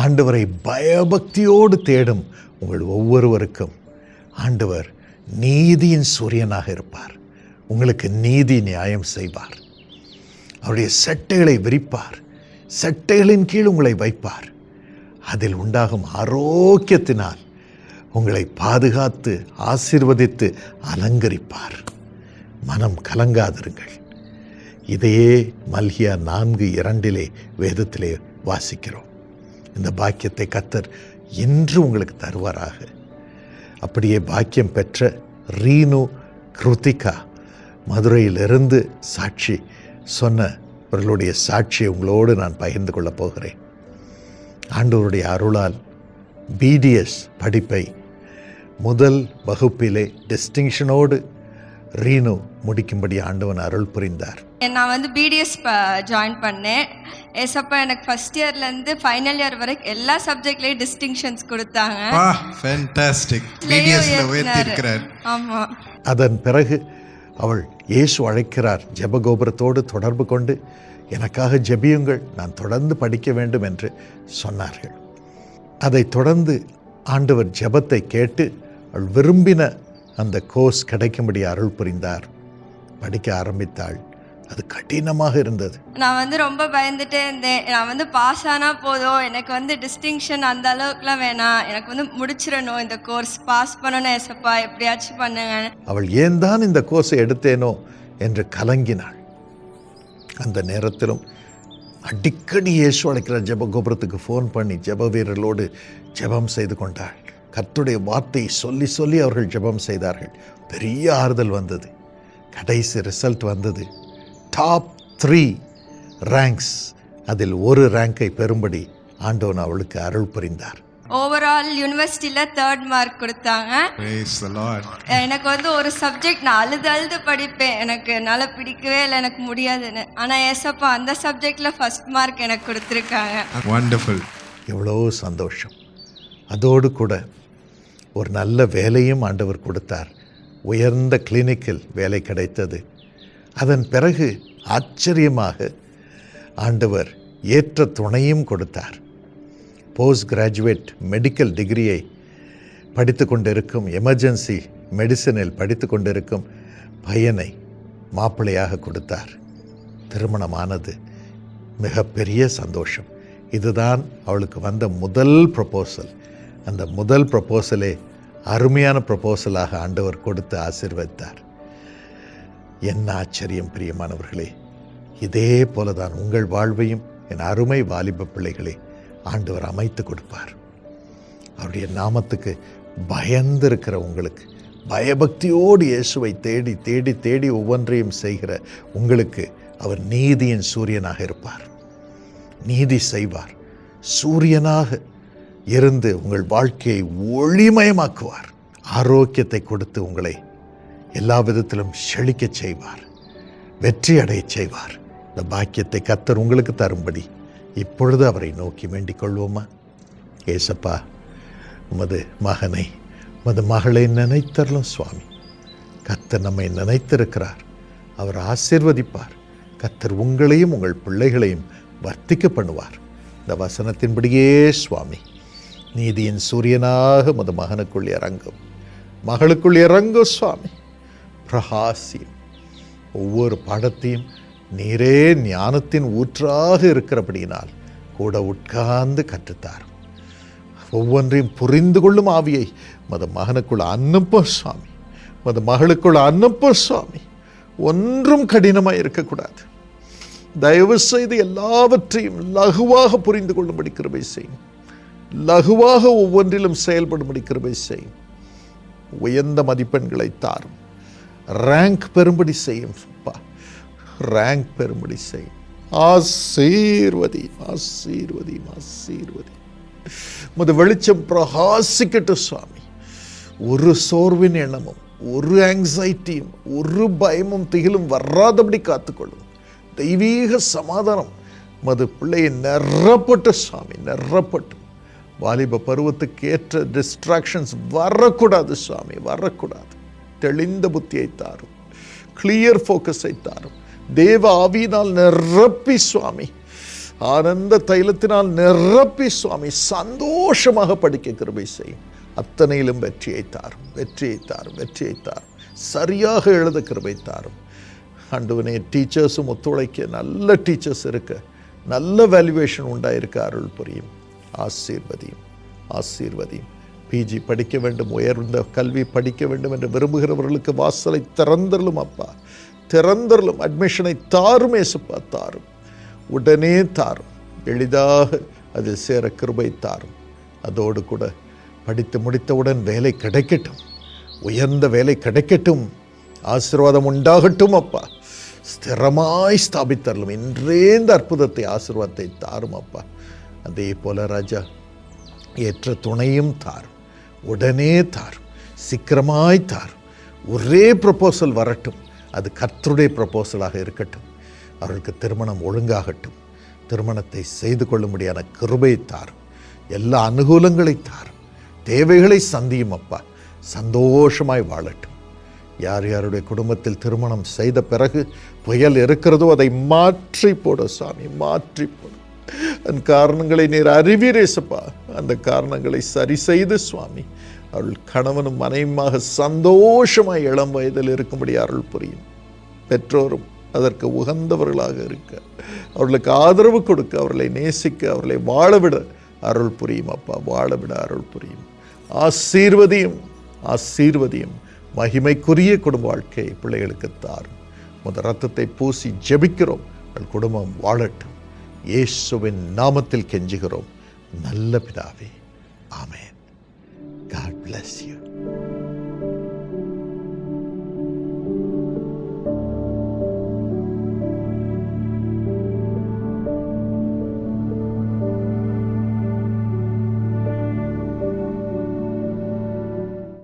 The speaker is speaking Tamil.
ஆண்டவரை பயபக்தியோடு தேடும் உங்கள் ஒவ்வொருவருக்கும். ஆண்டவர் நீதியின் சூரியனாக இருப்பார். உங்களுக்கு நீதி நியாயம் செய்வார். அவருடைய சட்டைகளை விரிப்பார். சட்டைகளின் கீழ் உங்களை வைப்பார். அதில் உண்டாகும் ஆரோக்கியத்தினால் உங்களை பாதுகாத்து ஆசீர்வதித்து அலங்கரிப்பார். மனம் கலங்காதிருங்கள். இதையே மல்கியா நான்கு இரண்டிலே வேதத்திலே வாசிக்கிறோம். இந்த பாக்கியத்தை கத்தர் இன்று உங்களுக்கு தருவாராக. அப்படியே பாக்கியம் பெற்ற ரீனு கிருத்திகா மதுரையிலிருந்து சாட்சி சொன்ன இவர்களுடைய சாட்சியை உங்களோடு நான் பகிர்ந்து கொள்ளப் போகிறேன். ஆண்டவருடைய அருளால் பிடிஎஸ் படிப்பை முதல் வகுப்பிலே டிஸ்டிங்ஷனோடு ரீனு முடிக்கும்படி ஆண்டவன் அருள் புரிந்தார். நான் வந்து பிடிஎஸ் ஜாயின் பண்ணேன். ஏசப்பா எனக்கு ஃபர்ஸ்ட் இயர்லேருந்து ஃபைனல் இயர் வரைக்கும் எல்லா சப்ஜெக்ட்லேயும் டிஸ்டிங்ஷன்ஸ் கொடுத்தாங்க. ஆமாம் அதன் பிறகு அவள் இயேசு அழைக்கிறார். ஜெபகோபுரத்தோடு தொடர்பு கொண்டு எனக்காக ஜெபியுங்கள் நான் தொடர்ந்து படிக்க வேண்டும் என்று சொன்னார்கள். அதைத் தொடர்ந்து ஆண்டவர் ஜெபத்தை கேட்டு அவள் விரும்பின அந்த கோர்ஸ் கிடைக்கும்படி அருள் புரிந்தார். படிக்க ஆரம்பித்தாள். அது கடினமாக இருந்தது. நான் வந்து ரொம்ப பயந்துட்டே இருந்தேன். நான் வந்து பாஸ் ஆனால் போதும். எனக்கு வந்து டிஸ்டிங்ஷன் அந்த அளவுக்குலாம் வேணாம். எனக்கு வந்து முடிச்சிடணும் இந்த கோர்ஸ் பாஸ் பண்ணணும் ஏசப்பா. எப்படியாச்சும் பண்ணுங்க. அவள் ஏன் தான் இந்த கோர்ஸை எடுத்தேனோ என்று கலங்கினாள். அந்த நேரத்திலும் அடிக்கடி இயேசு அழைக்கிற ஜெப கோபுரத்துக்கு ஃபோன் பண்ணி ஜெப வீரர்களோடு ஜெபம் செய்து கொண்டாள். கர்த்தருடைய வார்த்தையை சொல்லி சொல்லி அவர்கள் ஜெபம் செய்தார்கள். பெரிய ஆறுதல் வந்தது. கடைசி ரிசல்ட் வந்தது. டாப் த்ரீ ரேங்க்ஸ் அதில் ஒரு ரேங்கை பெறும்படி ஆண்டவன் அவளுக்கு அருள் புரிந்தார். ஓவரால் யூனிவர்சிட்டியில் தேர்ட் மார்க் கொடுத்தாங்க. எனக்கு வந்து ஒரு சப்ஜெக்ட் நான் அழுது அழுது படிப்பேன். எனக்கு என்னால் பிடிக்கவே இல்லை எனக்கு முடியாதுன்னு. ஆனால் ஏசப்பா அந்த சப்ஜெக்டில் ஃபர்ஸ்ட் மார்க் எனக்கு கொடுத்துருக்காங்க. Wonderful. எவ்வளோ சந்தோஷம். அதோடு கூட ஒரு நல்ல வேலையும் ஆண்டவர் கொடுத்தார். உயர்ந்த கிளினிக்கில் வேலை கிடைத்தது. அதன் பிறகு ஆச்சரியமாக ஆண்டவர் ஏற்ற துணையும் கொடுத்தார். போஸ்ட் கிராஜுவேட் மெடிக்கல் டிகிரியை படித்து கொண்டிருக்கும் எமர்ஜென்சி மெடிசனில் படித்து கொண்டிருக்கும் பையனை மாப்பிள்ளையாக கொடுத்தார். திருமணமானது மிகப்பெரிய சந்தோஷம். இதுதான் அவளுக்கு வந்த முதல் ப்ரொபோசல் அந்த முதல் ப்ரொபோசலே அருமையான ப்ரொபோசலாக ஆண்டவர் கொடுத்து ஆசிர்வதித்தார். என்ன ஆச்சரியம் பிரியமானவர்களே. இதே போலதான் உங்கள் வாழ்வையும் என் அருமை வாலிப பிள்ளைகளே ஆண்டவர் அமைத்து கொடுப்பார். அவருடைய நாமத்துக்கு பயந்திருக்கிற உங்களுக்கு பயபக்தியோடு இயேசுவை தேடி தேடி தேடி ஒவ்வொன்றையும் செய்கிற உங்களுக்கு அவர் நீதியின் சூரியனாக இருப்பார். நீதி செய்வார். சூரியனாக இருந்து உங்கள் வாழ்க்கையை ஒளிமயமாக்குவார். ஆரோக்கியத்தை கொடுத்து உங்களை எல்லா விதத்திலும் செழிக்கச் செய்வார். வெற்றி அடையச் செய்வார். இந்த பாக்கியத்தை கத்தர் உங்களுக்கு தரும்படி இப்பொழுது அவரை நோக்கி வேண்டிக் கொள்வோமா? ஏசப்பா உமது மகனை உமது மகளை நினைத்தரலும் சுவாமி. கத்தர் நம்மை நினைத்திருக்கிறார். அவர் ஆசீர்வதிப்பார். கத்தர் உங்களையும் உங்கள் பிள்ளைகளையும் வர்த்திக்க பண்ணுவார். இந்த வசனத்தின்படியே சுவாமி. நீதியின் சூரியனாக மது மகனுக்குள் இறங்கும். மகளுக்குள் இறங்கும் சுவாமி. பிரகாசியம். ஒவ்வொரு பாடத்தையும் நீரே ஞானத்தின் ஊற்றாக இருக்கிறபடியினால் கூட உட்கார்ந்து கற்றுத்தார். ஒவ்வொன்றையும் புரிந்து கொள்ளும் ஆவியை மது மகனுக்குள் அன்னப்போ சுவாமி. மது மகளுக்குள் அன்னப்போ சுவாமி. ஒன்றும் கடினமாக இருக்கக்கூடாது. தயவு செய்து எல்லாவற்றையும் லகுவாக புரிந்து கொள்ளும்படி கிருபை செய்யும். லகுவாக ஒவ்வொன்றிலும் செயல்படும்படி கிருபை செய்யும் உயர்ந்த மதிப்பெண்களை தாரும். ரேங்க் பெறும்படி செய்யும் அப்பா. ரேங்க் பெறும்படி செய்யும் ஆசீர்வதி ஆசீர்வதி ஆசீர்வதி. முத வெளிச்சம் பிரகாசிக்கட்டும் சுவாமி. ஒரு சோர்வின் எண்ணமும் ஒரு ஆங்ஸைட்டியும் ஒரு பயமும் திகிலும் வராதபடி காத்துக்கொள்ளும். தெய்வீக சமாதானம் மது பிள்ளையை நிறப்பட்டு சுவாமி நிறப்பட்டு வாலிப பருவத்துக்கு ஏற்ற டிஸ்ட்ராக்ஷன்ஸ் வரக்கூடாது சுவாமி வரக்கூடாது. தெளிந்த புத்தியை தாரும். கிளியர் ஃபோக்கஸை தாரும். தேவ ஆவியினால் நிரப்பி சுவாமி. ஆனந்த தைலத்தினால் நிரப்பி சுவாமி. சந்தோஷமாக படிக்க கிருபை செய்யும். அத்தனையிலும் வெற்றியை தாரும். வெற்றியை தாரும். வெற்றியை தாரும். சரியாக எழுத கிருபை தாரும். ஆண்டவனே டீச்சர்ஸும் ஒத்துழைக்க நல்ல டீச்சர்ஸ் இருக்க. நல்ல வேல்யூவேஷன் உண்டாயிருக்க அருள் புரியும். ஆசீர்வதியும் ஆசீர்வதியும். பிஜி படிக்க வேண்டும் உயர்ந்த கல்வி படிக்க வேண்டும் என்று விரும்புகிறவர்களுக்கு வாசலை திறந்தரலும் அப்பா. திறந்தரலும் அட்மிஷனை தாரும் ஏசுப்பா தாரும். உடனே தாரும். எளிதாக அதில் சேர கிருபை தாரும். அதோடு கூட படித்து முடித்தவுடன் வேலை கிடைக்கட்டும். உயர்ந்த வேலை கிடைக்கட்டும். ஆசீர்வாதம் உண்டாகட்டும் அப்பா. ஸ்திரமாய் ஸ்தாபித்தரலும். இன்றே இந்த அற்புதத்தை ஆசீர்வாதத்தை தாரும் அப்பா. அதே போல ராஜா ஏற்ற துணையும் தார் உடனே தார் சீக்கிரமாய் தார். ஒரே ப்ரப்போசல் வரட்டும். அது கர்த்தருடைய ப்ரப்போசலாக இருக்கட்டும். அவர்களுக்கு திருமணம் ஒழுங்காகட்டும். திருமணத்தை செய்து கொள்ளும்படியான கிருபை தார். எல்லா அனுகூலங்களை தார். தேவைகளை சந்தியும் அப்பா. சந்தோஷமாய் வாழட்டும். யார் யாருடைய குடும்பத்தில் திருமணம் செய்த பிறகு புயல் இருக்கிறதோ அதை மாற்றி போட சாமி மாற்றி போடும் அந்த காரணங்களை நீர் அறிவீரேசப்பா அந்த காரணங்களை சரி செய்து சுவாமி. அவள் கணவனும் மனைவியுமாக சந்தோஷமாய் இளம் வயதில் இருக்கும்படி அருள் புரியும். பெற்றோரும் அதற்கு உகந்தவர்களாக இருக்க. அவர்களுக்கு ஆதரவு கொடுக்க அவர்களை நேசிக்க அவர்களை வாழவிட அருள் புரியும் அப்பா. வாழவிட அருள் புரியும். ஆசீர்வதியும் ஆசீர்வதியும் மகிமைக்குரிய குடும்ப வாழ்க்கையை பிள்ளைகளுக்கு தாரும். முத ரத்தத்தை பூசி ஜெபிக்கிறோம். உங்கள் குடும்பம் வாழட்டும். இயேசுவின் நாமத்தில் கெஞ்சுகிறோம். நல்ல பிதாவே. ஆமேன். God bless you